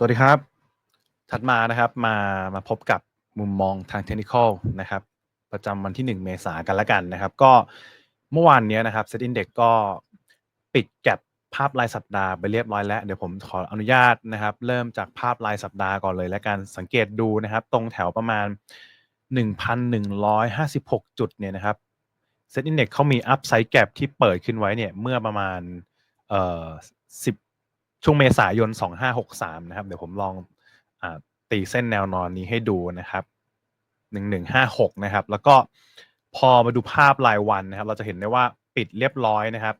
สวัสดีครับ ถัดมานะครับมามาพบกับมุมมองทางเทคนิคนะครับ ประจำวันที่ 1 เมษายนกันละกันนะครับ ก็เมื่อวานนี้นะครับเซตอินเด็กก็ปิดแก็บภาพรายสัปดาห์ไปเรียบร้อยแล้ว เดี๋ยวผมขออนุญาตนะครับ เริ่มจากภาพรายสัปดาห์ก่อนเลย แล้วกันสังเกตดูนะครับ ตรงแถวประมาณ 1,156 จุดเนี่ยนะครับเซตอินเด็กเขามีอัพไซด์แก็บที่เปิดขึ้นไว้เนี่ยเมื่อประมาณเอ่อ10 ช่วงเมษายน 2563 นะครับ เดี๋ยวผมลองอตีเส้นแนวนอนนี้ให้ดูนะครับ 1156 นะครับ แล้วก็พอมาดูภาพรายวันนะครับ เราจะเห็นได้ว่าปิดเรียบร้อยนะครับ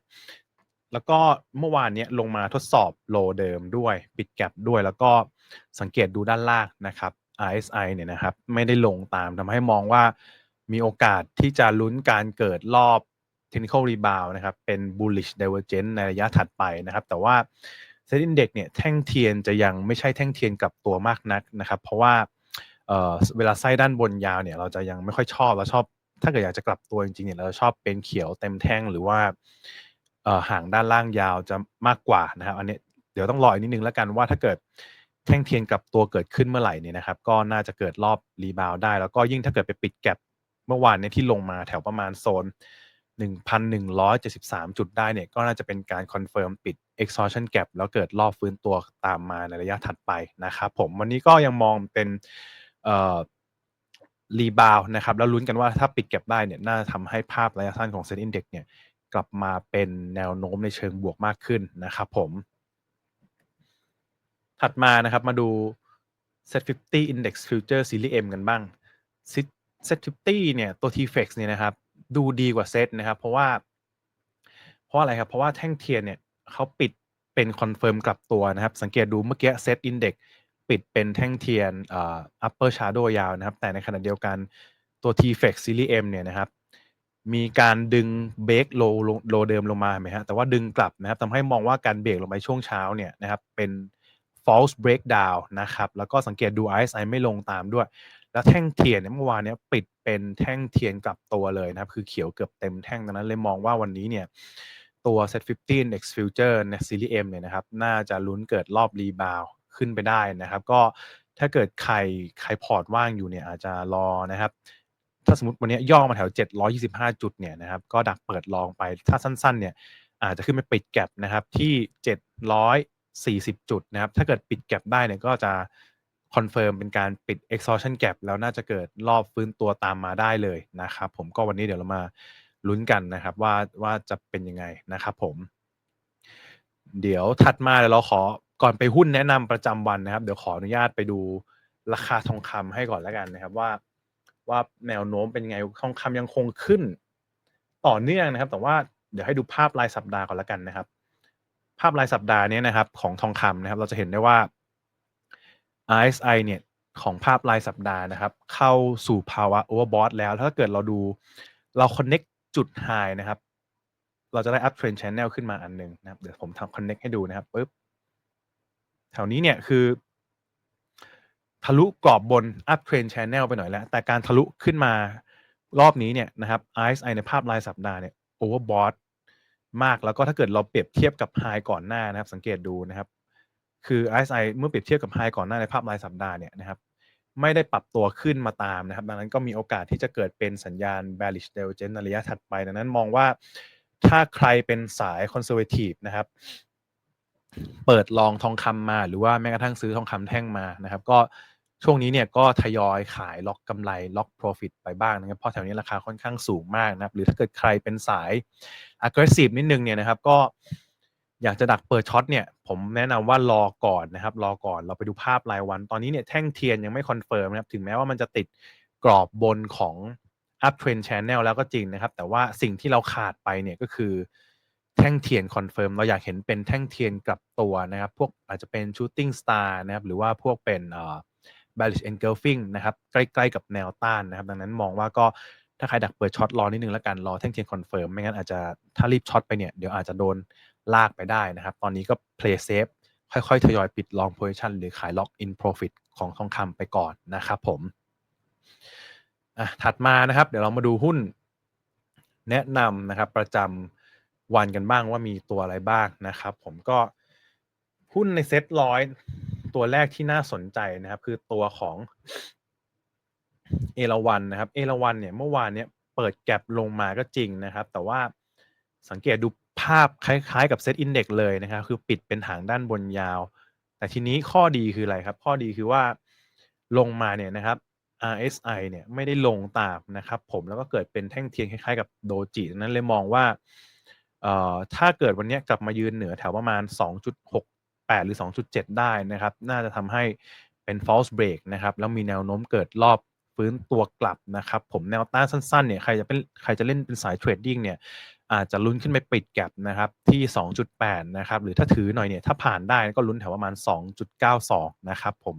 แล้วก็เมื่อวานนี้ลงมาทดสอบโลเดิมด้วย ปิดแกลบด้วย แล้วก็สังเกตดูด้านล่างนะครับ RSI เนี่ยนะครับ ไม่ได้ลงตามทำให้มองว่ามีโอกาสที่จะลุ้นการเกิดรอบ technical rebound นะครับ เป็น bullish divergence ในระยะถัดไปนะครับ แต่ว่า เซ็ตอินเด็กเนี่ยแท่งเทียนจะยังไม่ใช่แท่งเทียนกลับตัวมากนักนะครับ เพราะว่าเเวลาไส้ด้านบนยาวเนี่ยเราจะยังไม่ค่อยชอบเราชอบ ถ้าเกิดอยากจะกลับตัวจริงๆเนี่ยเราชอบเป็นเขียวเต็มแท่งหรือว่าห่างด้านล่างยาวจะมากกว่านะครับอันนี้เดี๋ยวต้องรออีกนิดนึงแล้วกันว่าถ้าเกิดแท่งเทียนกลับตัวเกิดขึ้นเมื่อไหร่เนี่ยนะครับ ก็น่าจะเกิดรอบรีบาวได้ แล้วก็ยิ่งถ้าเกิดไปปิดแก็บเมื่อวานเนี่ยที่ลงมาแถวประมาณโซน 1,173 จุดได้เนี่ยก็น่าจะเป็นการคอนเฟิร์มปิด exhaustion gap แล้วเกิดรอบฟื้นตัวตามมาในระยะถัดไปนะครับผมวันนี้ก็ยังมองเป็นรีบาวนะครับแล้วลุ้นกันว่าถ้าปิดแก็บได้เนี่ยน่าจะทำให้ภาพระยะสั้นของเซ็นอินเด็กเนี่ยกลับมาเป็นแนวโน้มในเชิงบวกมากขึ้นนะครับผม ถัดมานะครับมาดู Set 50 Index Future Series M กันบ้าง Set 50เนี่ยตัว TFX เนี่ยนะครับ ดูดีกว่าเซตนะครับ เพราะว่า เพราะอะไรครับ เพราะว่าแท่งเทียนเนี่ยเขาปิดเป็นคอนเฟิร์มกลับตัวนะครับ สังเกตดูเมื่อกี้เซตอินเด็กปิดเป็นแท่งเทียนอ่อ upper shadow ยาวนะครับ แต่ในขณะเดียวกันตัว TFX Series M เนี่ยนะครับ มีการดึงเบรกโลโลเดิมลงมาไหมฮะแต่ว่าดึงกลับนะครับทำให้มองว่าการเบรกลงไปช่วงเช้าเนี่ยนะครับเป็น false breakdown นะครับ แล้วก็สังเกตดู RSI ไม่ลงตามด้วย แล้วแท่งเทียนเนี่ยเมื่อวานเนี้ยปิดเป็นแท่งเทียนกลับตัวเลยนะครับ คือเขียวเกือบเต็มแท่งดังนั้นเลยมองว่าวันนี้เนี่ยตัว Set 50 Index Future ใน Series M เนี่ยนะครับ น่าจะลุ้นเกิดรอบรีบาวขึ้นไปได้นะครับ ก็ถ้าเกิดใครใครพอร์ตว่างอยู่เนี่ยอาจจะรอนะครับ ถ้าสมมติวันนี้ย่อมาแถว 725 จุดเนี่ยนะครับ ก็ดักเปิดลองไปถ้าสั้นๆ เนี่ยอาจจะขึ้นไปปิดแก็บนะครับที่ 740 จุดนะครับ ถ้าเกิดปิดแก็บได้เนี่ยก็จะ คอนเฟิร์มเป็นการปิด exhaustion gap แล้วน่าจะเกิดรอบฟื้นตัวตามมาได้เลยนะครับผมก็วันนี้เดี๋ยวเรามาลุ้นกันนะครับว่าว่าจะเป็นยังไงนะครับผม เดี๋ยวถัดมาเดี๋ยวเราขอก่อนไปหุ้นแนะนำประจำวันนะครับ เดี๋ยวขออนุญาตไปดูราคาทองคำให้ก่อนแล้วกันนะครับว่า ว่าแนวโน้มเป็นยังไงทองคำยังคงขึ้น ต่อเนื่องนะครับ แต่ว่าเดี๋ยวให้ดูภาพรายสัปดาห์ก่อนแล้วกันนะครับ ภาพรายสัปดาห์นี้นะครับ ของทองคำนะครับ เราจะเห็นได้ว่า RSI เนี่ยของภาพรายสัปดาห์นะครับ เข้าสู่ภาวะ overbought แล้ว ถ้าเกิดเราดูเรา connect จุด high นะครับ เราจะได้ up trend channel ขึ้นมาอันหนึ่งนะครับ เดี๋ยวผมทำ connect ให้ดูนะครับปึ๊บแถวนี้เนี่ยคือ ทะลุกรอบบน up trend channel ไปหน่อยแล้ว แต่การทะลุขึ้นมารอบนี้เนี่ยนะครับ RSI ในภาพรายสัปดาห์เนี่ย overbought มากแล้วก็ถ้าเกิดเราเปรียบเทียบกับ high ก่อนหน้านะครับ สังเกตดูนะครับ คือ RSI เมื่อเปรียบเทียบกับ high ก่อนหน้าในภาพรายสัปดาห์เนี่ยนะครับไม่ได้ปรับตัวขึ้นมาตามนะครับ ดังนั้นก็มีโอกาสที่จะเกิดเป็นสัญญาณ bearish divergence ในระยะถัดไป ดังนั้นมองว่าถ้าใครเป็นสาย conservative นะครับ เปิดลองทองคำมาหรือว่าแม้กระทั่งซื้อทองคำแท่งมานะครับ ก็ช่วงนี้เนี่ยก็ทยอยขายล็อกกำไรล็อก profit ไปบ้างนะครับ เพราะแถวนี้ราคาค่อนข้างสูงมากนะครับ หรือถ้าเกิดใครเป็นสาย aggressive นิดนึงเนี่ยนะครับ ก็ อยากจะดักเปิดช็อตเนี่ยผมแนะนำว่ารอก่อนนะครับ รอก่อนเราไปดูภาพรายวัน ตอนนี้เนี่ยแท่งเทียนยังไม่คอนเฟิร์มนะครับ ถึงแม้ว่ามันจะติดกรอบบนของ up trend channel แล้วก็จริงนะครับ แต่ว่าสิ่งที่เราขาดไปเนี่ยก็คือแท่งเทียนคอนเฟิร์มเราอยากเห็นเป็นแท่งเทียนกลับตัวนะครับ พวกอาจจะเป็น shooting star นะครับ หรือว่าพวกเป็นเอ่อ bearish engulfing นะครับ ใกล้ๆกับแนวต้านนะครับ ดังนั้นมองว่าก็ถ้าใครดักเปิดช็อตรอนิดนึงแล้วกันรอแท่งเทียนคอนเฟิร์มไม่งั้นอาจจะถ้ารีบช็อตไปเนี่ยเดี๋ยวอาจจะโดน ลากไปได้นะครับ ตอนนี้ก็ play safe ค่อยๆ ทยอยปิด long position หรือขาย lock in profit ของทองคำไปก่อนนะครับผมอะถัดมานะครับ เดี๋ยวเรามาดูหุ้นแนะนำนะครับ ประจำวันกันบ้างว่ามีตัวอะไรบ้างนะครับ ผมก็หุ้นในเซ็ตร้อยตัวแรกที่น่าสนใจนะครับ คือตัวของเอราวันนะครับ เอราวันเนี่ยเมื่อวานเนี่ยเปิดแก็บลงมาก็จริงนะครับ แต่ว่า สังเกตดูภาพคล้ายๆกับเซตอินเด็กเลยนะครับ คือปิดเป็นหางด้านบนยาว แต่ทีนี้ข้อดีคืออะไรครับ ข้อดีคือว่าลงมาเนี่ยนะครับ RSI เนี่ยไม่ได้ลงตามนะครับผมแล้วก็เกิดเป็นแท่งเทียนคล้ายๆ กับโดจินั้นเลยมองว่าเอ่อถ้าเกิดวันนี้กลับมายืนเหนือแถวประมาณ 2.68 หรือ 2.7 ได้นะครับ น่าจะทำให้เป็น false break นะครับ แล้วมีแนวโน้มเกิดรอบฟื้นตัวกลับนะครับ ผมแนวต้านสั้นๆเนี่ยใครจะเป็นใครจะเล่นเป็นสายเทรดดิ้งเนี่ย อาจจะลุ้นขึ้นไปปิดแก็บนะครับที่ 2.8 นะครับ หรือถ้าถือหน่อยเนี่ยถ้าผ่านได้ก็ลุ้นแถวประมาณ 2.92 นะครับผม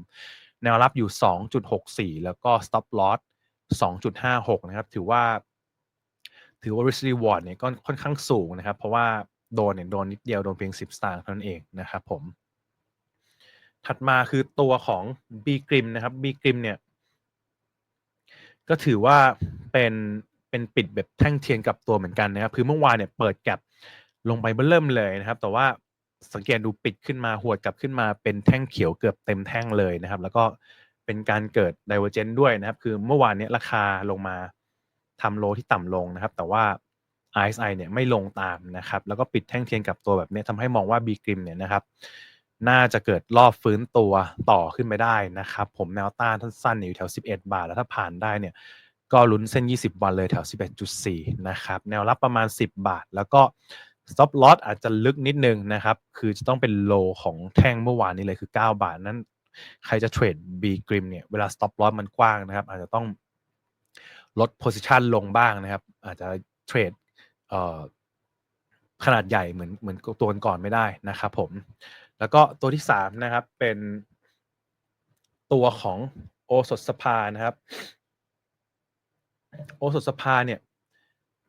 แนวรับอยู่ 2.64 แล้วก็ stop loss 2.56 นะครับ ถือว่า ถือว่า risk reward เนี่ยก็ค่อนข้างสูงนะครับ เพราะว่าโดนเนี่ยโดนนิดเดียว โดนเพียง 10 สตางค์เท่านั้นเองนะครับผม ถัดมาคือตัวของ B Grim นะครับ B Grim เนี่ย ก็ถือว่าเป็น เป็นปิดแบบแท่งเทียนกับตัวเหมือนกันนะครับ คือเมื่อวานเนี่ยเปิดแก็บลงไปเบิ่มเลยนะครับ แต่ว่าสังเกตดูปิดขึ้นมาหวดกลับขึ้นมาเป็นแท่งเขียวเกือบเต็มแท่งเลยนะครับ แล้วก็เป็นการเกิด divergence ด้วยนะครับ คือเมื่อวานเนี้ราคาลงมาทำโลที่ต่ำลงนะครับ แต่ว่า RSI เนี่ยไม่ลงตามนะครับ แล้วก็ปิดแท่งเทียนกับตัวแบบนี้ทำให้มองว่า B Grim เนี่ยนะครับ น่าจะเกิดรอบฟื้นตัวต่อขึ้นไปได้นะครับ ผมแนวต้านสั้นๆอยู่แถว 11 บาท แล้วถ้าผ่านได้เนี่ย ก็ลุ้นเส้น 20 วันเลยแถว 11.4 นะครับ แนวรับประมาณ 10 บาท แล้วก็ stop loss อาจจะลึกนิดนึงนะครับ คือจะต้องเป็นโลของแท่งเมื่อวานนี้เลยคือ 9 บาท นั้น ใครจะเทรด B Grim เนี่ย เวลา stop loss มันกว้างนะครับ อาจจะต้องลด position ลงบ้างนะครับ อาจจะเทรดขนาดใหญ่เหมือนเหมือนตัวก่อนไม่ได้นะครับผม แล้วก็ตัวที่ 3 นะครับ เป็นตัวของโอสถสภานะครับ โอสถสภาเนี่ย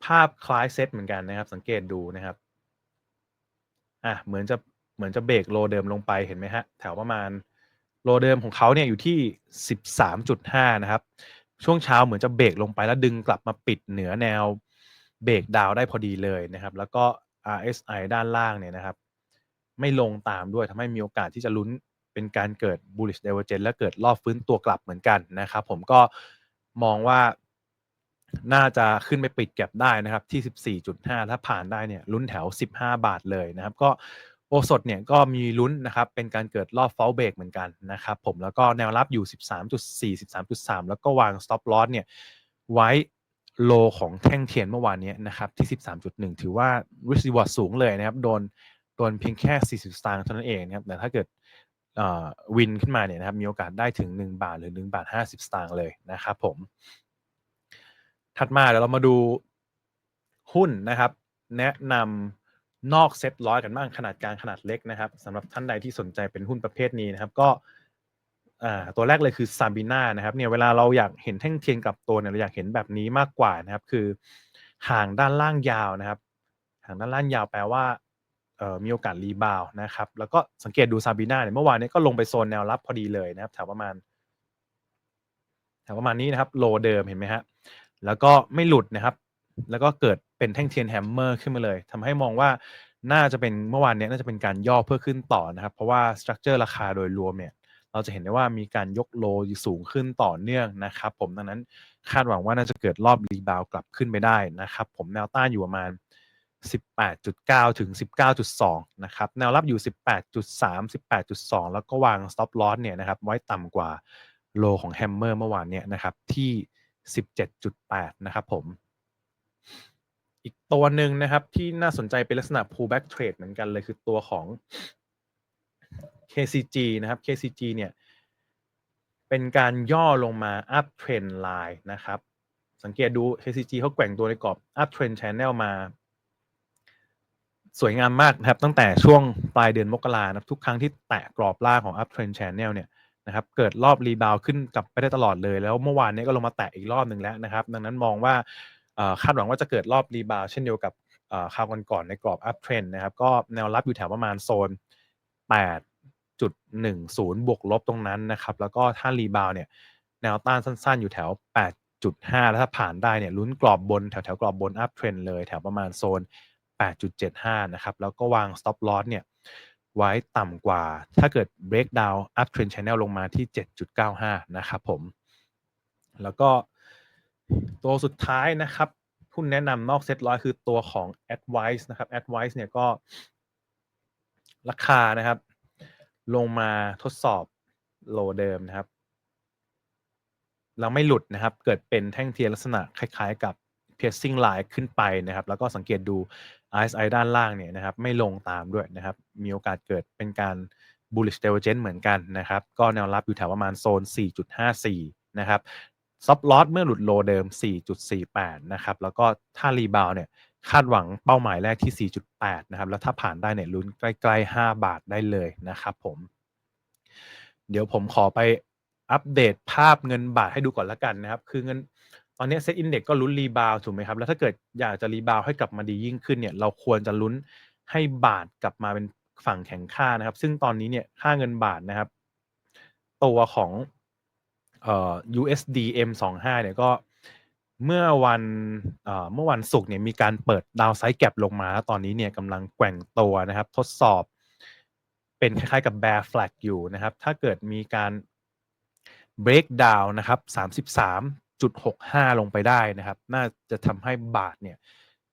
ภาพคล้ายเซตเหมือนกันนะครับ สังเกตดูนะครับ อะเหมือนจะเหมือนจะเบรกโลเดิมลงไปเห็นไหมฮะ แถวประมาณโลเดิมของเขาเนี่ยอยู่ที่ 13.5 นะครับ ช่วงเช้าเหมือนจะเบรกลงไปแล้วดึงกลับมาปิดเหนือแนวเบรกดาวได้พอดีเลยนะครับ แล้วก็ RSI ด้านล่างเนี่ยนะครับ ไม่ลงตามด้วยทำให้มีโอกาสที่จะลุ้นเป็นการเกิด bullish divergence และเกิดรอบฟื้นตัวกลับเหมือนกันนะครับ ผมก็มองว่า น่าจะขึ้นไปปิดแก็บได้นะครับที่ 14.5 ถ้าผ่านได้เนี่ยลุ้นแถว 15 บาทเลยนะครับ ก็โอสดเนี่ยก็มีลุ้นนะครับ เป็นการเกิดรอบ fall break เหมือนกันนะครับผมแล้วก็แนวรับอยู่ 13.4 13.3 แล้วก็วาง stop loss เนี่ยไว้โลของแท่งเทียนเมื่อวานนี้นะครับที่ 13.1 ถือว่า risk reward สูงเลยนะครับ โดนโดนเพียงแค่ 40 สตางค์เท่านั้นเองนะครับแต่ถ้าเกิดวินขึ้นมาเนี่ยนะครับมีโอกาสได้ถึง 1 บาทหรือ 1 บาท 50 สตางค์เลยนะครับผม ถัดมาเดี๋ยวเรามาดูหุ้นนะครับ แนะนำนอกเซ็ตร้อยกันบ้างขนาดกลางขนาดเล็กนะครับสำหรับท่านใดที่สนใจเป็นหุ้นประเภทนี้นะครับก็ตัวแรกเลยคือซาบิน่านะครับเนี่ยเวลาเราอยากเห็นแท่งเทียนกับตัวเนี่ยเราอยากเห็นแบบนี้มากกว่านะครับ คือห่างด้านล่างยาวนะครับห่างด้านล่างยาวแปลว่ามีโอกาสรีบาวนะครับ แล้วก็สังเกตดูซาบิน่าเนี่ยเมื่อวานนี้ก็ลงไปโซนแนวรับพอดีเลยนะครับแถวประมาณแถวประมาณนี้นะครับโลเดิมเห็นไหมฮะ แล้วก็ไม่หลุดนะครับ แล้วก็เกิดเป็นแท่งเทียนแฮมเมอร์ขึ้นมาเลยทำให้มองว่าน่าจะเป็นเมื่อวานนี้น่าจะเป็นการย่อเพื่อขึ้นต่อนะครับ เพราะว่าสตรัคเจอร์ราคาโดยรวมเนี่ยเราจะเห็นได้ว่ามีการยกโลสูงขึ้นต่อเนื่องนะครับ ผมดังนั้นคาดหวังว่าน่าจะเกิดรอบรีบาวกลับขึ้นไปได้นะครับ ผมแนวต้านอยู่ประมาณ 18.9 ถึง 19.2 นะครับ แนวรับอยู่ 18.3 18.2 แล้วก็วาง stop loss เนี่ยนะครับ ไว้ต่ำกว่าโลของแฮมเมอร์เมื่อวานเนี่ยนะครับที่ 17.8 นะครับผม อีกตัวหนึ่งนะครับที่น่าสนใจเป็นลักษณะ pullback trade เหมือนกันเลยคือตัวของ KCG นะครับ KCG เนี่ยเป็นการย่อลงมา up trend line นะครับ สังเกตดู KCG เขาแกว่งตัวในกรอบ up trend channel มา สวยงามมากนะครับ ตั้งแต่ช่วงปลายเดือนมกรานะทุกครั้งที่แตะกรอบล่างของ up trend channel เนี่ย นะครับเกิดรอบรีบาวขึ้นกลับไปได้ตลอดเลย แล้วเมื่อวานนี้ก็ลงมาแตะอีกรอบหนึ่งแล้วนะครับ ดังนั้นมองว่าคาดหวังว่าจะเกิดรอบรีบาวเช่นเดียวกับคราวก่อนๆในกรอบ up trend นะครับ ก็แนวรับอยู่แถวประมาณโซน 8.10 บวกลบตรงนั้นนะครับ แล้วก็ถ้ารีบาวเนี่ยแนวต้านสั้นๆ อยู่แถว 8.5 แล้วถ้าผ่านได้เนี่ยลุ้นกรอบบนแถวแถวกรอบบน up trend เลยแถวประมาณโซน 8.75 นะครับ แล้วก็วาง stop loss เนี่ย ไว้ต่ำกว่า ถ้าเกิด breakdown up trend channel ลงมาที่ 7.95 นะครับผม แล้วก็ตัวสุดท้ายนะครับหุ้นแนะนำนอกเซ็ตร้อยคือตัวของ Advice นะครับ Advice เนี่ยก็ราคานะครับ ลงมาทดสอบโลเดิมนะครับแล้วไม่หลุดนะครับ เกิดเป็นแท่งเทียนลักษณะคล้ายๆกับ piercing line ขึ้นไปนะครับ แล้วก็สังเกตดู RSI ด้านล่างเนี่ยนะครับไม่ลงตามด้วยนะครับ มีโอกาสเกิดเป็นการ bullish divergence เหมือนกันนะครับ ก็แนวรับอยู่แถวประมาณโซน 4.54 นะครับซับลอสเมื่อหลุดโลเดิม 4.48 นะครับ แล้วก็ถ้ารีบาวเนี่ยคาดหวังเป้าหมายแรกที่ 4.8 นะครับ แล้วถ้าผ่านได้เนี่ยลุ้นใกล้ ๆ 5 บาทได้เลยนะครับผม เดี๋ยวผมขอไปอัปเดตภาพเงินบาทให้ดูก่อนละกันนะครับ คือเงิน ตอนนี้เซ็ตอินเด็กก็ลุ้นรีบาวถูกไหมครับ แล้วถ้าเกิดอยากจะรีบาวให้กลับมาดียิ่งขึ้นเนี่ย เราควรจะลุ้นให้บาทกลับมาเป็นฝั่งแข็งค่านะครับ ซึ่งตอนนี้เนี่ยค่าเงินบาทนะครับ ตัวของเอ่อ USD M25 เนี่ยก็เมื่อวันเอ่อเมื่อวันศุกร์เนี่ยมีการเปิดดาวไซด์แกปลงมา ตอนนี้เนี่ยกำลังแกว่งตัวนะครับ ทดสอบเป็นคล้ายๆกับ bear flag อยู่นะครับ ถ้าเกิดมีการ break down นะครับ 33.65 ลงไปได้นะครับ น่าจะทำให้บาทเนี่ย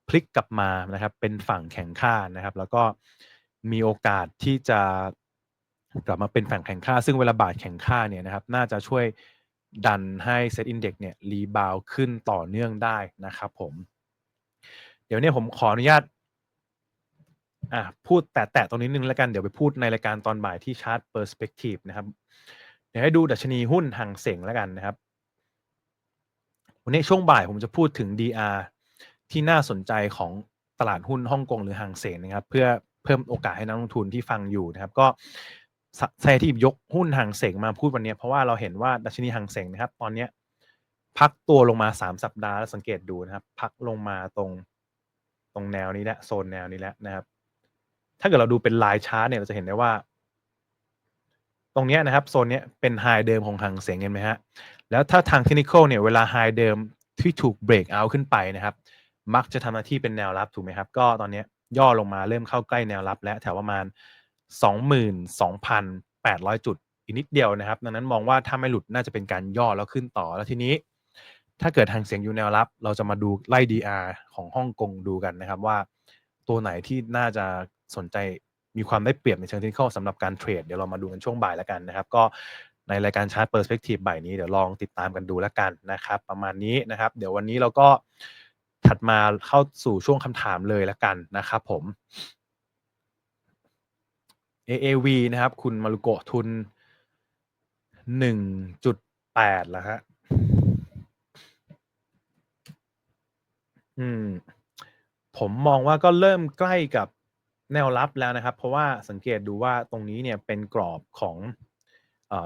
พลิกกลับมานะครับ เป็นฝั่งแข็งค่านะครับ แล้วก็มีโอกาสที่จะกลับมาเป็นฝั่งแข็งค่า ซึ่งเวลาบาทแข็งค่าเนี่ยนะครับ น่าจะช่วยดันให้เซตอินเด็กเนี่ยรีบาวขึ้นต่อเนื่องได้นะครับผม เดี๋ยวนี้ผมขออนุญาตอะพูดแตะๆตรงนี้นึงแล้วกัน เดี๋ยวไปพูดในรายการตอนบ่ายที่ชาร์ตเปอร์สเปกทีฟนะครับ เดี๋ยวให้ดูดัชนีหุ้นห่างเสงแล้วกันนะครับ วันนี้ช่วงบ่ายผมจะพูดถึง DR ที่น่าสนใจของตลาดหุ้นฮ่องกงหรือหางเสงนะครับ เพื่อเพิ่มโอกาสให้นักลงทุนที่ฟังอยู่นะครับ ก็ใช่ที่ยกหุ้นหางเสงมาพูดวันนี้ เพราะว่าเราเห็นว่าดัชนีหางเสงนะครับ ตอนนี้พักตัวลงมา 3 สัปดาห์แล้วสังเกตดูนะครับ พักลงมาตรงตรงแนวนี้แหละโซนแนวนี้แหละนะครับ ถ้าเกิดเราดูเป็นลายชาร์ตเนี่ยเราจะเห็นได้ว่า ตรงนี้นะครับโซนนี้เป็นไฮเดิมของหางเสงเห็นไหมฮะ แล้วถ้าทางเทคนิคเนี่ยเวลาไฮเดิมที่ถูกเบรกเอาขึ้นไปนะครับ มักจะทำหน้าที่เป็นแนวรับถูกไหมครับ ก็ตอนนี้ย่อลงมาเริ่มเข้าใกล้แนวรับ แล้วแถวประมาณ 22,800 จุดอีกนิดเดียวนะครับ ดังนั้นมองว่าถ้าไม่หลุดน่าจะเป็นการย่อแล้วขึ้นต่อแล้วทีนี้ ถ้าเกิดทางเสียงอยู่แนวรับ เราจะมาดูไล่ DR ของฮ่องกงดูกันนะครับว่า ตัวไหนที่น่าจะสนใจมีความได้เปรียบในเชิงเทคนิคสำหรับการเทรดเดี๋ยวเรามาดูกันช่วงบ่ายแล้วกันนะครับ ก็ ในรายการชาร์ตเปอร์สเปกทีฟบ่ายนี้เดี๋ยวลองติดตามกันดูแล้วกันนะครับ ประมาณนี้นะครับ เดี๋ยววันนี้เราก็ถัดมาเข้าสู่ช่วงคำถามเลยแล้วกันนะครับผม AAV นะครับ คุณมารุโกะทุน 1.8แล้วฮะอืม ผมมองว่าก็เริ่มใกล้กับแนวรับแล้วนะครับ เพราะว่าสังเกตดูว่าตรงนี้เนี่ยเป็นกรอบของ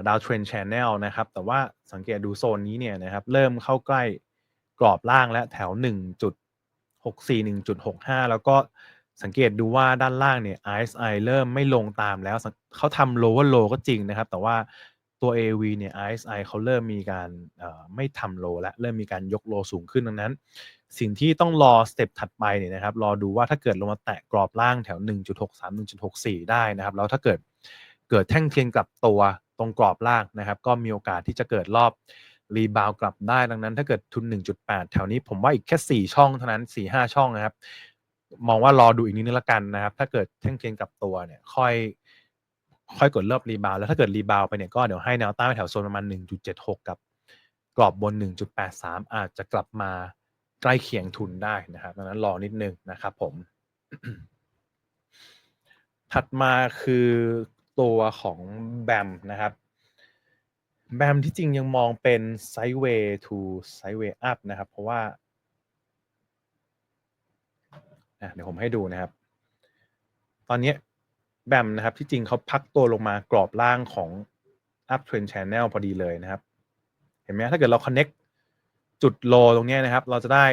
ดาวเทรนชแนลนะครับ แต่ว่าสังเกตดูโซนนี้เนี่ยนะครับ เริ่มเข้าใกล้กรอบล่างและแถว 1.64 1.65 แล้วก็สังเกตดูว่าด้านล่างเนี่ย RSI เริ่มไม่ลงตามแล้วเขาทำ lower low ก็จริงนะครับ แต่ว่าตัว AV เนี่ย RSI เขาเริ่มมีการไม่ทำ low และเริ่มมีการยก low สูงขึ้นดังนั้น สิ่งที่ต้องรอสเต็ปถัดไปเนี่ยนะครับ รอดูว่าถ้าเกิดลงมาแตะกรอบล่างแถว 1.63 1.64 ได้นะครับ แล้วถ้าเกิดเกิดแท่งเทียนกลับตัว ตรงกรอบล่างนะครับ ก็มีโอกาสที่จะเกิดรอบรีบาวกลับได้ดังนั้นถ้าเกิดทุน 1.8 แถวนี้ผมว่าอีกแค่ 4 ช่องเท่านั้น 4-5 ช่องนะครับ มองว่ารอดูอีกนิดนึงละกันนะครับ ถ้าเกิดแท่งเทียนกลับตัวเนี่ยค่อยค่อยกดรอบรีบาวแล้วถ้าเกิดรีบาวไปเนี่ยก็เดี๋ยวให้แนวต้านแถวโซนประมาณ 1.76 กับกรอบบน 1.83 อาจจะกลับมาใกล้เคียงทุนได้นะครับดังนั้นรอนิดนึงนะครับผม ถัดมาคือ ตัวของแบมนะครับแบมที่จริงยังมองเป็นไซด์เวย์ to ไซด์เวย์อัพนะครับ เพราะว่าเดี๋ยวผมให้ดูนะครับ ตอนนี้แบมนะครับที่จริงเขาพักตัวลงมากรอบล่างของ up trend channel พอดีเลยนะครับ เห็นไหมถ้าเกิดเรา connect จุดโลตรงนี้นะครับ เราจะได้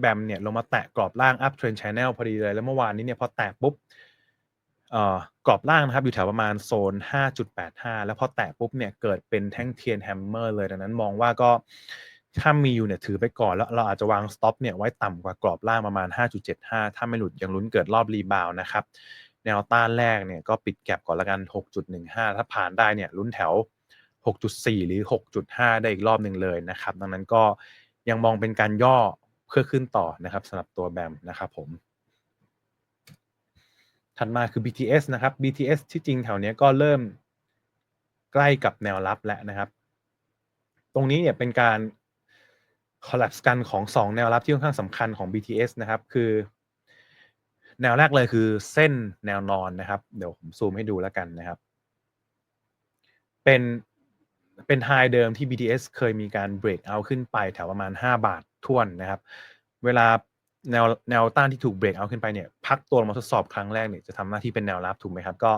แบมเนี่ยลงมาแตะกรอบล่าง up trend channel พอดีเลย แล้วเมื่อวานนี้เนี่ยพอแตะปุ๊บ กรอบล่างนะครับอยู่แถวประมาณโซน 5.85 แล้วพอแตะปุ๊บเนี่ยเกิดเป็นแท่งเทียนแฮมเมอร์เลยดังนั้นมองว่าก็ถ้ามีอยู่เนี่ยถือไปก่อนแล้วเราอาจจะวางสต็อปเนี่ยไว้ต่ำกว่ากรอบล่างประมาณ 5.75 ถ้าไม่หลุดยังลุ้นเกิดรอบรีบาวนะครับแนวต้านแรกเนี่ยก็ปิดแก็บก่อนละกัน 6.15 ถ้าผ่านได้เนี่ยลุ้นแถว 6.4 หรือ 6.5 ได้อีกรอบหนึ่งเลยนะครับ ดังนั้นก็ยังมองเป็นการย่อเพื่อขึ้นต่อนะครับสำหรับตัวแบมนะครับผม ถัดมาคือ BTS นะครับ BTS ที่จริงแถวนี้ก็เริ่มใกล้กับแนวรับแล้วนะครับ ตรงนี้เนี่ยเป็นการ collapse กันของ 2 แนวรับที่ค่อนข้างสำคัญของ BTS นะครับ คือ แนวแรกเลยคือเส้นแนวนอนนะครับ เดี๋ยวผมซูมให้ดูแล้วกันนะครับ เป็นเป็นไฮเดิมที่ BTS เคยมีการ break out ขึ้นไปแถวประมาณ 5 บาทท่วนนะครับ เวลา แนวแนวต้านที่ถูก break out ขึ้นไปเนี่ยพักตัวลงมาทดสอบครั้งแรกเนี่ยจะทำหน้าที่เป็นแนวรับถูกไหมครับ ก็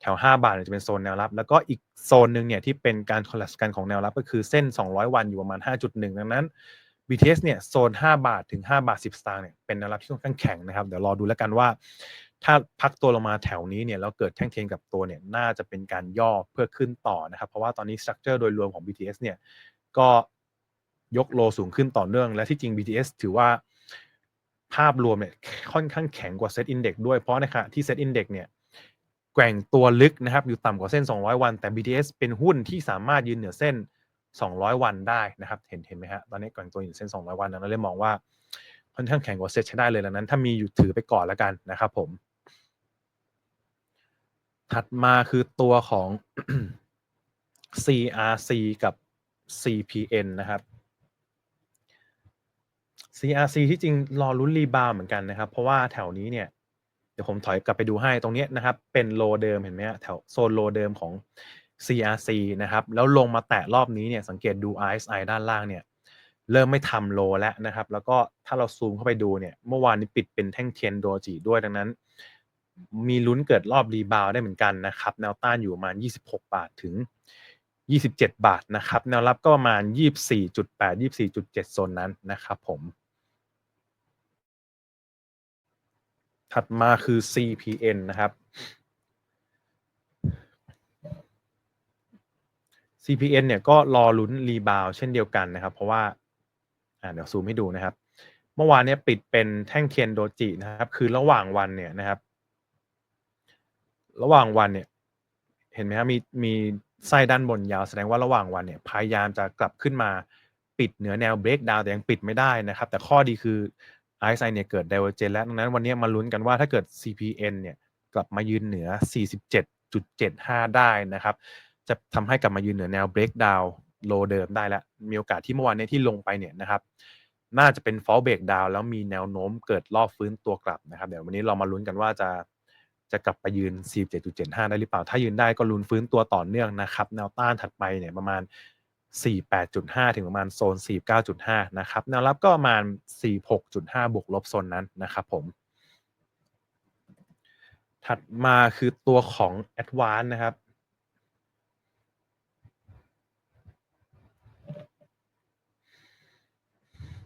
แถว 5 บาทจะเป็นโซนแนวรับ แล้วก็อีกโซนหนึ่งเนี่ยที่เป็นการ collapse กันของแนวรับก็คือเส้น 200 วันอยู่ประมาณ 5.1 ดังนั้น BTS เนี่ยโซน 5 บาทถึง 5 บาท 10 สตางค์เนี่ยเป็นแนวรับที่ค่อนข้างแข็งนะครับ เดี๋ยวรอดูแล้วกันว่า ถ้าพักตัวลงมาแถวนี้เนี่ยแล้วเกิดแท่งเทียนกับตัวเนี่ยน่าจะเป็นการย่อเพื่อขึ้นต่อนะครับ เพราะว่าตอนนี้สตรัคเจอร์โดยรวมของ BTS เนี่ยก็ยกโลสูงขึ้นต่อเนื่อง และที่จริง BTS ถือว่า ภาพรวมเนี่ยค่อนข้างแข็งกว่า Set Index ด้วยเพราะนะคะที่ Set Index เนี่ยแกว่งตัวลึกนะครับอยู่ต่ำกว่าเส้น 200 วัน แต่ BTS เป็นหุ้นที่สามารถยืนเหนือเส้น 200 วันได้นะครับ เห็นเห็นไหมฮะตอนนี้แกว่งตัวอยู่เส้น 200 วันดังนั้นเลยมองว่าค่อนข้างแข็งกว่าเซตใช้ได้เลยดังนั้น ถ้ามีอยู่ถือไปก่อนแล้วกันนะครับผม ถัดมาคือตัวของ CRC กับ CPN นะครับ CRC ที่จริงรอลุ้นรีบาวเหมือนกันนะครับ เพราะว่าแถวนี้เนี่ยเดี๋ยวผมถอยกลับไปดูให้ตรงนี้นะครับ เป็นโลเดิมเห็นไหมฮะแถวโซนโลเดิมของ CRC นะครับ แล้วลงมาแตะรอบนี้เนี่ยสังเกตดู RSI ด้านล่างเนี่ยเริ่มไม่ทำโลแล้วนะครับ แล้วก็ถ้าเราซูมเข้าไปดูเนี่ยเมื่อวานนี้ปิดเป็นแท่งเทียนโดจิด้วยดังนั้น มีลุ้นเกิดรอบรีบาวได้เหมือนกันนะครับ แนวต้านอยู่ประมาณ 26 บาทถึง 27 บาทนะครับ แนวรับก็ประมาณ 24.8 24.7โซนนั้นนะครับผม ถัดมาคือ CPN นะครับ CPN เนี่ยก็รอลุ้นรีบาวเช่นเดียวกันนะครับ เพราะว่าอ่าเดี๋ยวซูมให้ดูนะครับ เมื่อวานเนี่ยปิดเป็นแท่งเทียนโดจินะครับ คือระหว่างวันเนี่ยนะครับ ระหว่างวันเนี่ย เห็นไหมครับมีมีไส้ด้านบนยาวแสดงว่าระหว่างวันเนี่ยพยายามจะกลับขึ้นมาปิดเหนือแนวเบรกดาวแต่ยังปิดไม่ได้นะครับ แต่ข้อดีคือ RSI เนี่ยเกิด divergence แล้วดังนั้นวันนี้มาลุ้นกันว่าถ้าเกิด CPN เนี่ยกลับมายืนเหนือ 47.75 ได้นะครับ จะทำให้กลับมายืนเหนือแนว breakdown โลเดิมได้แล้ว มีโอกาสที่เมื่อวานนี้ที่ลงไปเนี่ยนะครับน่าจะเป็น fall breakdown แล้วมีแนวโน้มเกิดรอบฟื้นตัวกลับนะครับ เดี๋ยววันนี้เรามาลุ้นกันว่าจะจะกลับไปยืน 47.75 ได้หรือเปล่า ถ้ายืนได้ก็ลุ้นฟื้นตัวต่อเนื่องนะครับ แนวต้านถัดไปเนี่ยประมาณ 48.5 ถึงประมาณโซน 49.5 นะครับแนวรับก็ประมาณ 46.5 บวกลบโซนนั้นนะครับผม ถัดมาคือตัวของ Advance นะครับ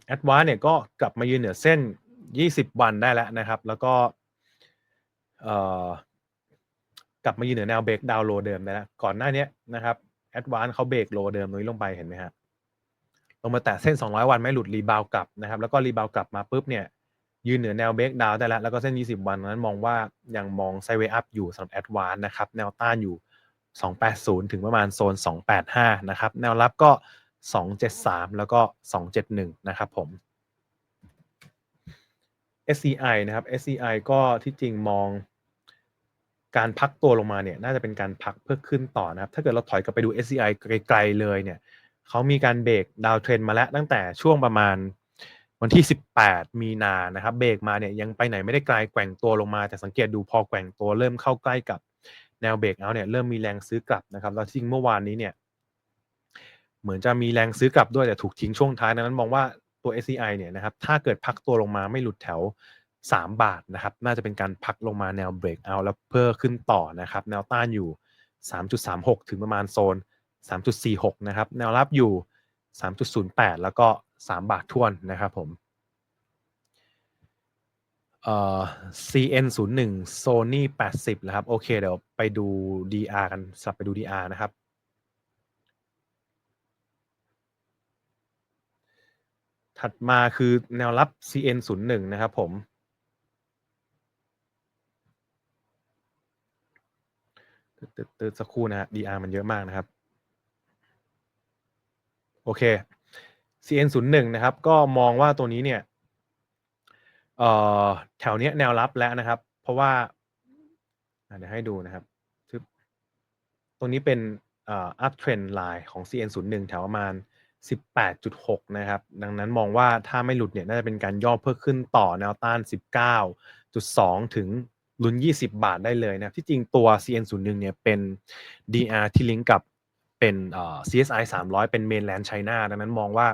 แอดวานเนี่ยก็กลับมายืนเหนือเส้น 20 วันได้แล้วนะครับ แล้วก็เอ่อกลับมายืนเหนือแนวเบรกดาวโลเดิมได้แล้วก่อนหน้านี้นะครับ แอดวานเขาเบรกโลเดิมตรงนี้ลงไปเห็นไหมฮะลงมาแตะเส้น 200 วันไม่หลุดรีบาวกลับนะครับ แล้วก็รีบาวกลับมาปุ๊บเนี่ยยืนเหนือแนวเบรกดาวได้แล้ว แล้วก็เส้น 20 วันนั้นมองว่ายังมองไซเวอัพอยู่สำหรับแอดวานนะครับ แนวต้านอยู่ 280 ถึงประมาณโซน 285 นะครับ แนวรับก็ 273 แล้วก็ 271 นะครับผม SCI นะครับ SCI ก็ที่จริงมอง การพักตัวลงมาเนี่ยน่าจะเป็นการพักเพื่อขึ้นต่อนะครับ ถ้าเกิดเราถอยกลับไปดู SCI ไกลๆเลยเนี่ยเขามีการเบรกดาวเทรนมาแล้วตั้งแต่ช่วงประมาณวันที่ 18 มีนานะครับ เบรกมาเนี่ยยังไปไหนไม่ได้ไกลแกว่งตัวลงมา แต่สังเกตดูพอแกว่งตัวเริ่มเข้าใกล้กับแนวเบรกเอาเนี่ยเริ่มมีแรงซื้อกลับนะครับ แล้วจริงเมื่อวานนี้เนี่ยเหมือนจะมีแรงซื้อกลับด้วยแต่ถูกทิ้งช่วงท้ายนั้นมองว่าตัว SCI เนี่ยนะครับถ้าเกิดพักตัวลงมาไม่หลุดแถว 3 บาทนะครับ น่าจะเป็นการพักลงมาแนวเบรกเอาแล้วเพื่อขึ้นต่อนะครับ แนวต้านอยู่ 3.36 ถึงประมาณโซน 3.46 นะครับ แนวรับอยู่ 3.08 แล้วก็ 3 บาททวนนะครับผมเอ่อ CN01 Sony 80นะครับ โอเค เดี๋ยวไปดู DR กันสับไปดู DR นะครับ ถัดมาคือแนวรับ CN01 นะครับผม ตดตึ๊ดสักครู่นะฮะ DR มันเยอะมากนะครับ โอเค CN 0 1 นะครับ ก็มองว่าตัวนี้เนี่ยแถวเนี้ยแนวรับแล้วนะครับ เพราะว่าเดี๋ยวให้ดูนะครับทึบตรงนี้เป็นอ่อ up trend line ของ CN 0 1 แถวประมาณ 18.6 นะครับ ดังนั้นมองว่าถ้าไม่หลุดเนี่ย น่าจะเป็นการย่อเพื่อขึ้นต่อแนวต้าน 19.2 ถึง ลุ้น 20 บาทได้เลยนะที่จริงตัว CN 0 1 เนี่ยเป็น DR ที่ลิงก์กับเป็นเอ่อ CSI 300 เป็น mainland China ดังนั้นมองว่า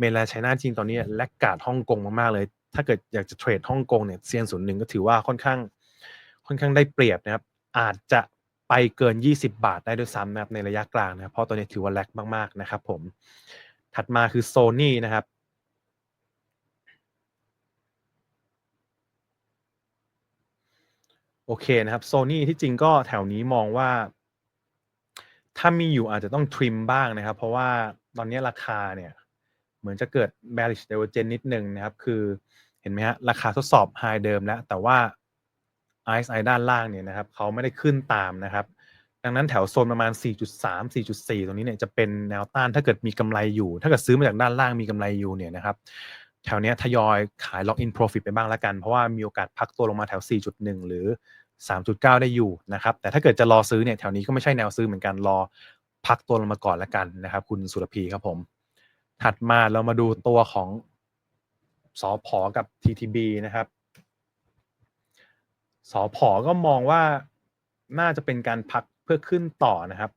mainland China จริงตอนนี้แลกกาดฮ่องกงมาก ๆ เลย ถ้าเกิดอยากจะเทรดฮ่องกงเนี่ย CN 0 1 ก็ถือว่าค่อนข้างค่อนข้างได้เปรียบนะครับ อาจจะไปเกิน 20 บาทได้ด้วยซ้ำนะครับในระยะกลางนะเพราะตัวนี้ถือว่าแลกมาก ๆ นะครับผมถัดมาคือ Sony นะครับ โอเคนะครับ Sony ที่จริงก็แถวนี้มองว่า ถ้ามีอยู่อาจจะต้องทริมบ้างนะครับ เพราะว่าตอนนี้ราคาเนี่ย เหมือนจะเกิด bearish divergence นิดนึงนะครับ คือเห็นไหมฮะราคาทดสอบ high เดิมแล้ว แต่ว่า RSI ด้านล่างเนี่ยนะครับเขาไม่ได้ขึ้นตามนะครับ ดังนั้นแถวโซนประมาณ 4.3 4.4 ตรงนี้เนี่ยจะเป็นแนวต้านถ้าเกิดมีกำไรอยู่ ถ้าเกิดซื้อมาจากด้านล่างมีกำไรอยู่เนี่ยนะครับ แถวเนี้ยทยอยขาย lock in profit ไปบ้างแล้วกัน เพราะว่ามีโอกาสพักตัวลงมาแถว 4.1 หรือ 3.9 ได้อยู่นะครับแต่ถ้าเกิดจะรอซื้อเนี่ยแถวนี้ก็ไม่ใช่แนวซื้อเหมือนกันรอพักตัวลงมาก่อนแล้วกันนะครับคุณสุรพีครับผม ถัดมาเรามาดูตัวของสอพอกับ TTB นะครับสอพอก็มองว่าน่าจะเป็นการพักเพื่อขึ้นต่อนะครับ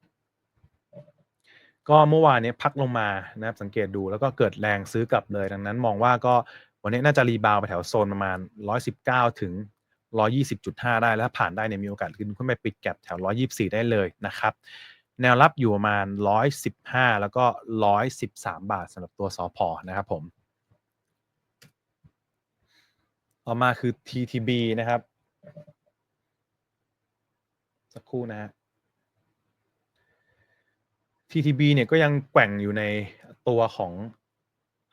ก็เมื่อวานนี้พักลงมานะครับสังเกตดูแล้วก็เกิดแรงซื้อกลับเลย ดังนั้นมองว่าก็วันนี้น่าจะรีบาวไปแถวโซนประมาณ 119 ถึง 120.5 ได้แล้วผ่านได้เนี่ยมีโอกาสขึ้นขึ้นไปปิดแก็บแถว 124 ได้เลยนะครับ แนวรับอยู่ประมาณ 115 แล้วก็ 113 บาทสำหรับตัวสอพอนะครับผมต่อมาคือ TTB นะครับ สักครู่นะฮะ TTB เนี่ยก็ยังแกว่งอยู่ในตัวของ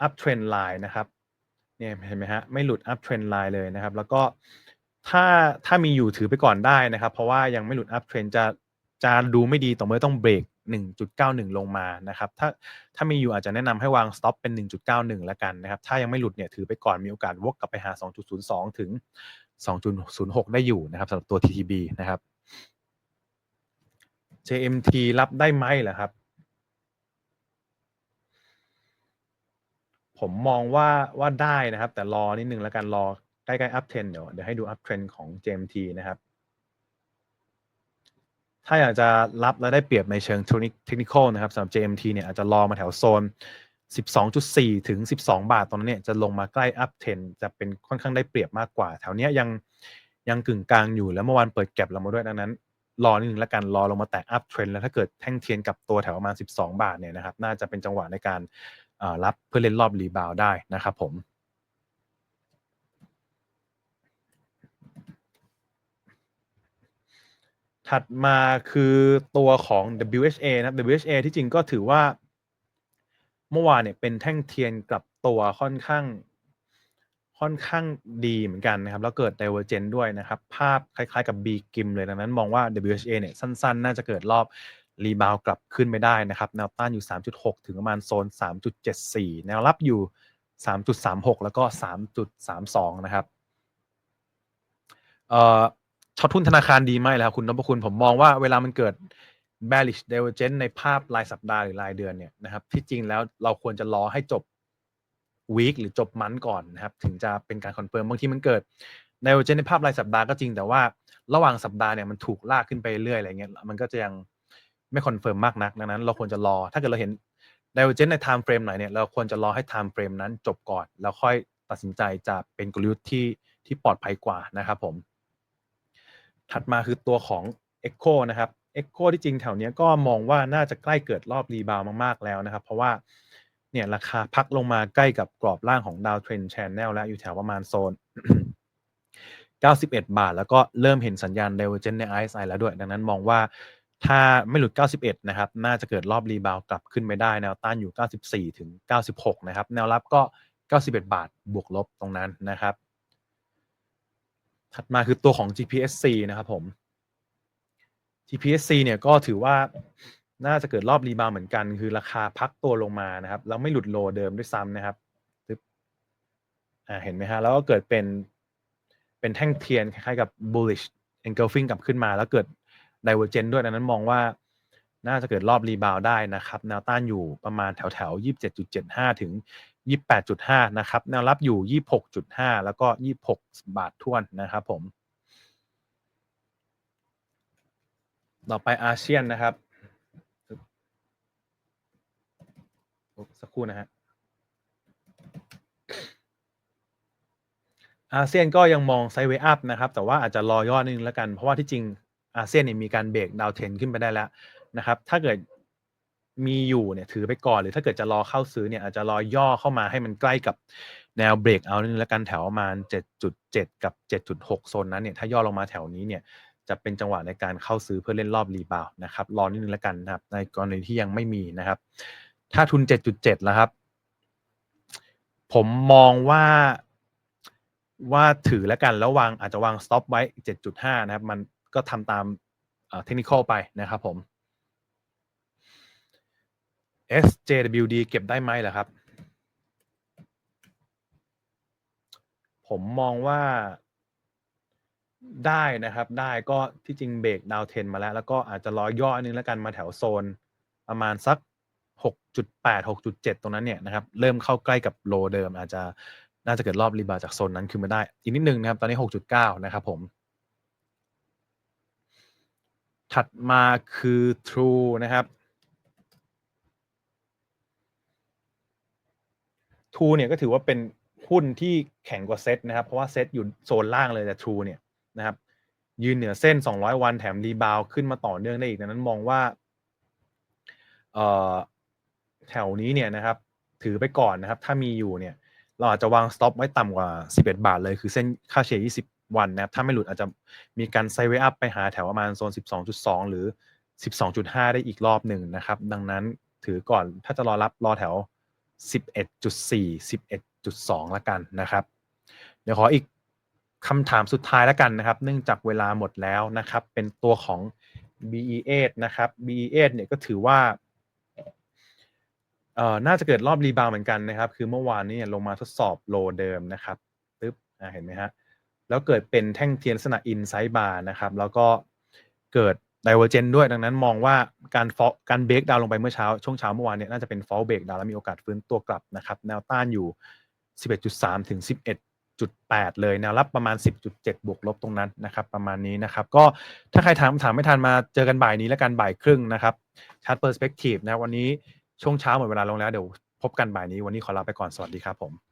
up trend line นะครับเนี่ยเห็นไหมฮะไม่หลุด up trend line เลยนะครับ แล้วก็ถ้าถ้ามีอยู่ถือไปก่อนได้นะครับ เพราะว่ายังไม่หลุด up trend จะจะดูไม่ดีต่อเมื่อต้องเบรก1.91 ลงมานะครับ ถ้าถ้ามีอยู่อาจจะแนะนำให้วาง stop เป็น 1.91 แล้วกันนะครับ ถ้ายังไม่หลุดเนี่ยถือไปก่อนมีโอกาสวกกลับไปหา 2.02 ถึง 2.06 ได้อยู่นะครับสำหรับตัว TTB นะครับ JMT รับได้ไหมเหรอครับ ผมมองว่าว่าได้นะครับ แต่รอนิดนึงแล้วกันรอใกล้ๆ up trend เดี๋ยวเดี๋ยวให้ดู up trend ของ JMT นะครับ ถ้าอยากจะรับและได้เปรียบในเชิงเทคนิคนะครับสำหรับ JMT เนี่ยอาจจะรอมาแถวโซน 12.4 ถึง 12 บาทตรงนั้นเนี่ยจะลงมาใกล้ up trend จะเป็นค่อนข้างได้เปรียบมากกว่า แถวเนี้ยยังยังกึ่งกลางอยู่แล้วเมื่อวานเปิดแก็บเรามาด้วยดังนั้น รอนิดนึงแล้วกันรอลงมาแตะ up trend แล้วถ้าเกิดแท่งเทียนกับตัวแถวประมาณ 12 บาทเนี่ยนะครับน่าจะเป็นจังหวะในการ รับเพื่อเล่นรอบรีบาวได้นะครับผมถัดมาคือตัวของ WHA นะครับ WHA ที่จริงก็ถือว่า เมื่อวานเนี่ยเป็นแท่งเทียนกลับตัวค่อนข้างค่อนข้างดีเหมือนกันนะครับ แล้วเกิด divergent ด้วยนะครับ ภาพคล้ายๆกับ B กิมเลยดังนั้นมองว่า WHA เนี่ยสั้นๆ น่าจะเกิดรอบ รีบาวกลับขึ้นไม่ได้นะครับ แนวต้านอยู่ 3.6 ถึงประมาณโซน 3.74 แนวรับอยู่ 3.36 แล้วก็ 3.32 นะครับเอ่อช็อตทุนธนาคารดีไหมแล้วคุณนพคุณผมมองว่าเวลามันเกิด bearish divergence ในภาพรายสัปดาห์หรือรายเดือนเนี่ยนะครับที่จริงแล้วเราควรจะรอให้จบ week หรือจบมันก่อนนะครับ ถึงจะเป็นการคอนเฟิร์มบางทีมันเกิด divergence ในภาพรายสัปดาห์ก็จริงแต่ว่าระหว่างสัปดาห์เนี่ยมันถูกลากขึ้นไปเรื่อยอะไรเงี้ยมันก็จะยัง ไม่คอนเฟิร์มมากนักดังนั้น เราควรจะรอ ถ้าเกิดเราเห็น divergence ใน time frame ไหนเนี่ยเราควรจะรอให้ time frame นั้นจบก่อน แล้วค่อยตัดสินใจจะเป็นกลยุทธ์ที่ที่ปลอดภัยกว่านะครับผม ถัดมาคือตัวของ Echo นะครับ Echo ที่จริงแถวนี้ก็มองว่าน่าจะใกล้เกิดรอบรีบาวมากๆแล้วนะครับ เพราะว่าเนี่ยราคาพักลงมาใกล้กับกรอบล่างของดาวเทรน Channel แล้วอยู่แถวประมาณโซน 91 บาท แล้วก็เริ่มเห็นสัญญาณ d i v e r g e n ใน RSI แล้วด้วย ดังนั้นมองว่า ถ้าไม่หลุด 91 นะครับ น่าจะเกิดรอบรีบาวกลับขึ้นไม่ได้ แนวต้านอยู่ 94 ถึง 96 นะครับ แนวรับก็ 91 บาท บวกลบตรงนั้นนะครับ ถัดมาคือตัวของ GPSC นะครับผม GPSC เนี่ยก็ถือว่าน่าจะเกิดรอบรีบาวเหมือนกัน คือราคาพักตัวลงมานะครับ แล้วไม่หลุดโลเดิมด้วยซ้ำนะครับตึ๊บอ่าเห็นไหมฮะ แล้วก็เกิดเป็นเป็นแท่งเทียนคล้ายๆกับ bullish engulfing กลับขึ้นมาแล้วเกิด divergent ด้วยดังนั้นมองว่า น่าจะเกิดรอบรีบาวได้นะครับ แนวต้านอยู่ประมาณแถวแถวๆ27.75ถึง28.5นะครับ แนวรับอยู่26.5แล้วก็26บาททวนนะครับผม ต่อไปอาเซียนนะครับสักครู่นะฮะอาเซียนก็ยังมองไซเวอัพนะครับ แต่ว่าอาจจะรอย่อนิดนึงแล้วกัน เพราะว่าที่จริง อาเซียนเนี่ยมีการเบรกดาวเทนขึ้นไปได้แล้วนะครับ ถ้าเกิดมีอยู่เนี่ยถือไปก่อนหรือถ้าเกิดจะรอเข้าซื้อเนี่ยอาจจะรอย่อเข้ามาให้มันใกล้กับแนวเบรกเอานึงแล้วกันแถวประมาณ 7.7 กับ 7.6 โซนนั้นเนี่ยถ้าย่อลงมาแถวนี้เนี่ยจะเป็นจังหวะในการเข้าซื้อเพื่อเล่นรอบรีบาวด์นะครับรอนิดนึงแล้วกันนะครับ ในกรณีที่ยังไม่มีนะครับ ถ้าทุน 7.7 แล้วครับ ผมมองว่าว่าถือแล้วกันแล้ววางอาจจะวาง stop ไว้ 7.5 นะครับ มัน ก็ทำตามเทคนิคไปนะครับผม SJWD เก็บได้ไหมล่ะครับ ผมมองว่าได้นะครับ ได้ก็ที่จริงเบรกดาวเทนมาแล้ว แล้วก็อาจจะรอย่ออันนึงแล้วกันมาแถวโซนประมาณสัก 6.8 6.7 ตรงนั้นเนี่ยนะครับ เริ่มเข้าใกล้กับโลเดิม อาจจะน่าจะเกิดรอบรีบาจากโซนนั้นขึ้นมาได้ อีกนิดนึงนะครับ ตอนนี้ 6.9 นะครับผม ถัดมาคือ True นะครับ True เนี่ยก็ถือว่าเป็นหุ้นที่แข็งกว่าเซตนะครับ เพราะว่าเซตอยู่โซนล่างเลยแต่ True เนี่ยนะครับ ยืนเหนือเส้น 200 วันแถมรีบาวขึ้นมาต่อเนื่องได้อีกดังนั้นมองว่าแถวนี้เนี่ยนะครับ ถือไปก่อนนะครับ ถ้ามีอยู่เนี่ย เราอาจจะวางสต็อปไว้ต่ำกว่า 11 บาทเลยคือเส้นค่าเฉลี่ย20 วันนะครับ ถ้าไม่หลุดอาจจะมีการไซเวอัพไปหาแถวประมาณโซน 12.2 หรือ 12.5 ได้อีกรอบหนึ่งนะครับ ดังนั้นถือก่อนถ้าจะรอรับรอแถว 11.4 11.2 ละกันนะครับ เดี๋ยวขออีกคำถามสุดท้ายล้วกันนะครับ เนื่องจากเวลาหมดแล้วนะครับ เป็นตัวของ BE8 นะครับ BE8 เนี่ยก็ถือว่าเอ่อน่าจะเกิดรอบรีบาวด์เหมือนกันนะครับ คือเมื่อวานนี้ลงมาทดสอบโลเดิมนะครับปึ๊บอ่าเห็นไหมฮะ แล้วเกิดเป็นแท่งเทียนลักษณะอินไซด์บาร์นะครับ แล้วก็เกิด divergent ด้วยดังนั้นมองว่าการฟอการเบรกดาวลงไปเมื่อเช้า ช่วงเช้าเมื่อวานเนี่ยน่าจะเป็น fall break ดาวแล้วมีโอกาสฟื้นตัวกลับนะครับ แนวต้านอยู่ 11.3 ถึง 11.8 เลย แนวรับประมาณ 10.7 บวกลบตรงนั้นนะครับ ประมาณนี้นะครับ ก็ถ้าใครถามถามไม่ทันมาเจอกันบ่ายนี้แล้วกันบ่ายครึ่งนะครับชาร์ตเปอร์สเปกทีฟนะวันนี้ช่วงเช้าหมดเวลาลงแล้วเดี๋ยวพบกันบ่ายนี้วันนี้ขอลาไปก่อนสวัสดีครับผม